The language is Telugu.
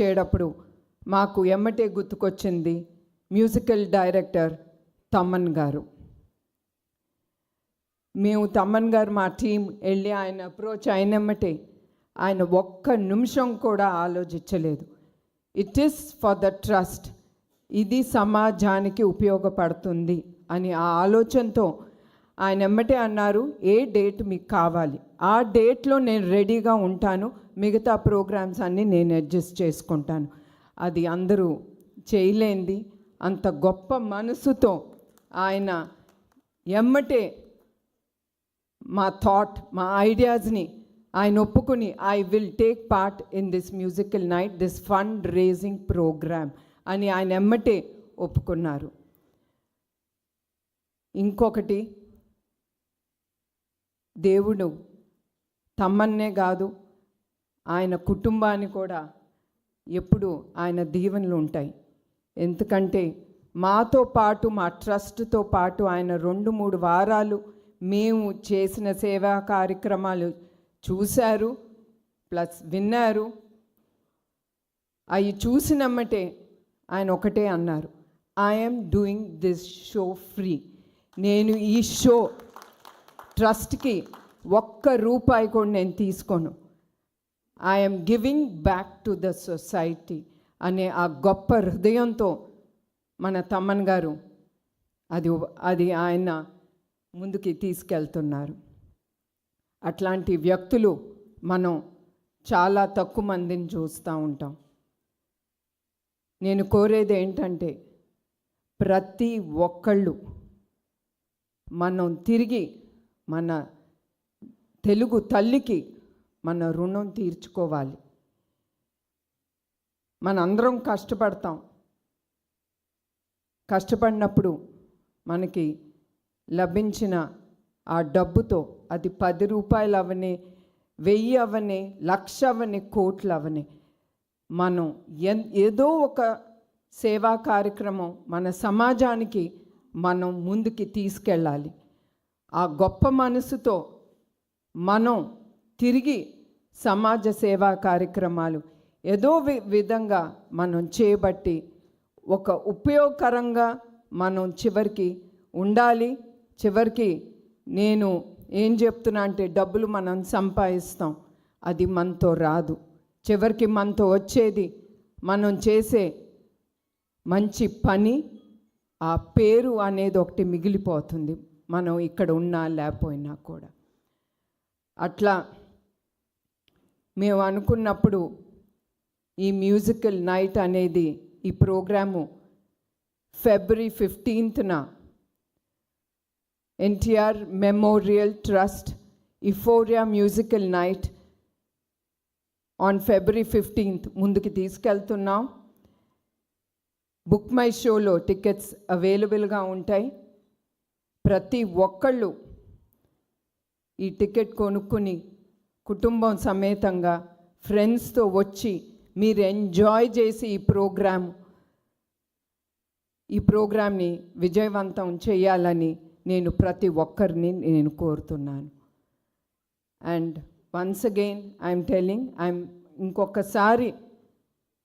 చేయడప్పుడు మాకు ఎమ్మటే గుర్తుకొచ్చింది మ్యూజికల్ డైరెక్టర్ తమ్మన్ గారు. మేము తమ్మన్ గారు మా టీం వెళ్ళి ఆయన అప్రోచ్ అయినమ్మటే ఆయన ఒక్క నిమిషం కూడా ఆలోచించలేదు. It is for the trust ఇది సమాజానికి ఉపయోగపడుతుంది అని ఆ ఆలోచనతో ఆయన ఎమ్మటే అన్నారు ఏ డేట్ మీకు కావాలి? ఆ డేట్లో నేను రెడీగా ఉంటాను. మిగతా ప్రోగ్రామ్స్ అన్నీ నేను అడ్జస్ట్ చేసుకుంటాను. అది అందరూ చేయలేంది. అంత గొప్ప మనసుతో ఆయన ఎమ్మటే మా థాట్ మా ఐడియాస్ని ఆయన ఒప్పుకుని I will take part in this musical night this fund raising program అని ఆయన ఎమ్మటే ఒప్పుకున్నారు. ఇంకొకటి దేవుడు తమ్మన్నే కాదు ఆయన కుటుంబాన్ని కూడా ఎప్పుడు ఆయన దీవెనలు ఉంటాయి. ఎందుకంటే మాతో పాటు మా ట్రస్ట్తో పాటు ఆయన రెండు మూడు వారాలు మేము చేసిన సేవా కార్యక్రమాలు చూశారు ప్లస్ విన్నారు. అవి చూసినమ్మటే ఆయన ఒకటే అన్నారు I'm doing this show free నేను ఈ షో ట్రస్ట్కి ఒక్క రూపాయి కూడా నేను తీసుకోను. I'm giving back to the society అనే ఆ గొప్ప హృదయంతో మన తమ్మన్ గారు అది అది ఆయన ముందుకి తీసుకెళ్తున్నారు. అట్లాంటి వ్యక్తులు మనం చాలా తక్కువ మందిని చూస్తూ ఉంటాం. నేను కోరేది ఏంటంటే ప్రతి ఒక్కళ్ళు మనం తిరిగి మన తెలుగు తల్లికి మన రుణం తీర్చుకోవాలి. మనందరం కష్టపడతాం. కష్టపడినప్పుడు మనకి లభించిన ఆ డబ్బుతో అది పది రూపాయలు అవని వెయ్యి అవని లక్ష అవని కోట్లు అవని మనం ఎన్ ఏదో ఒక సేవా కార్యక్రమం మన సమాజానికి మనం ముందుకి తీసుకెళ్ళాలి. ఆ గొప్ప మనసుతో మనం తిరిగి సమాజ సేవా కార్యక్రమాలు ఏదో వి విధంగా మనం చేయబట్టి ఒక ఉపయోగకరంగా మనం చివరికి ఉండాలి. చివరికి నేను ఏం చెప్తున్నా అంటే డబ్బులు మనం సంపాదిస్తాం. అది మనతో రాదు. చివరికి మనతో వచ్చేది మనం చేసే మంచి పని ఆ పేరు అనేది ఒకటి మిగిలిపోతుంది. మనం ఇక్కడ ఉన్నా లేకపోయినా కూడా. అట్లా మేము అనుకున్నప్పుడు ఈ మ్యూజికల్ నైట్ అనేది ఈ programme February ఫిఫ్టీన్త్న NTR memorial trust euphoria musical night on February fifteenth ముందుకు తీసుకెళ్తున్నాం. బుక్ మై షోలో టికెట్స్ అవైలబుల్గా ఉంటాయి. ప్రతి ఒక్కళ్ళు ఈ టికెట్ కొనుక్కుని కుటుంబం సమేతంగా ఫ్రెండ్స్తో వచ్చి మీరు ఎంజాయ్ చేసి ఈ ప్రోగ్రామ్ ఈ ప్రోగ్రామ్ని విజయవంతం చేయాలని నేను ప్రతి ఒక్కరిని నేను కోరుతున్నాను. And once again I'm telling I'm ఇంకొకసారి